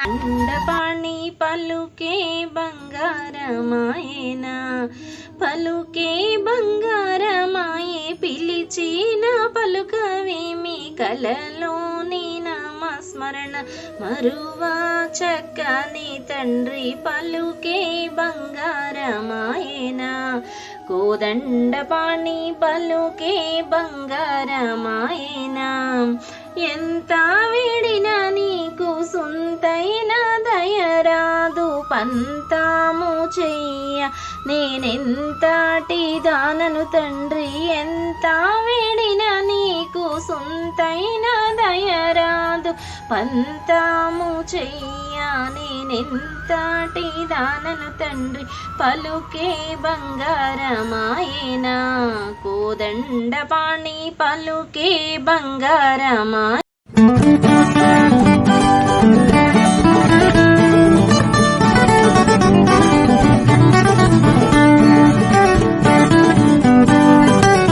అండపాణి పలుకే బంగారమాయేనా? పలుకే బంగారమాయే పిలిచిన పలుకవేమి కలలోని నామస్మరణ. మరువా చక్కని తండ్రి పలుకే బంగారమాయేనా? కోదండపాణి పలుకే బంగారమాయేనా? ఎంత సుంతైన దయరాదు పంతాము చెయ్య. నేనెంతటి దానను తండ్రి ఎంత వేడినా నీకు సొంతైన దయరాదు పంతాము చెయ్య. నేనెంతటి దానను తండ్రి పలుకే బంగారమాయేనా? కోదండపాణి పలుకే బంగారమా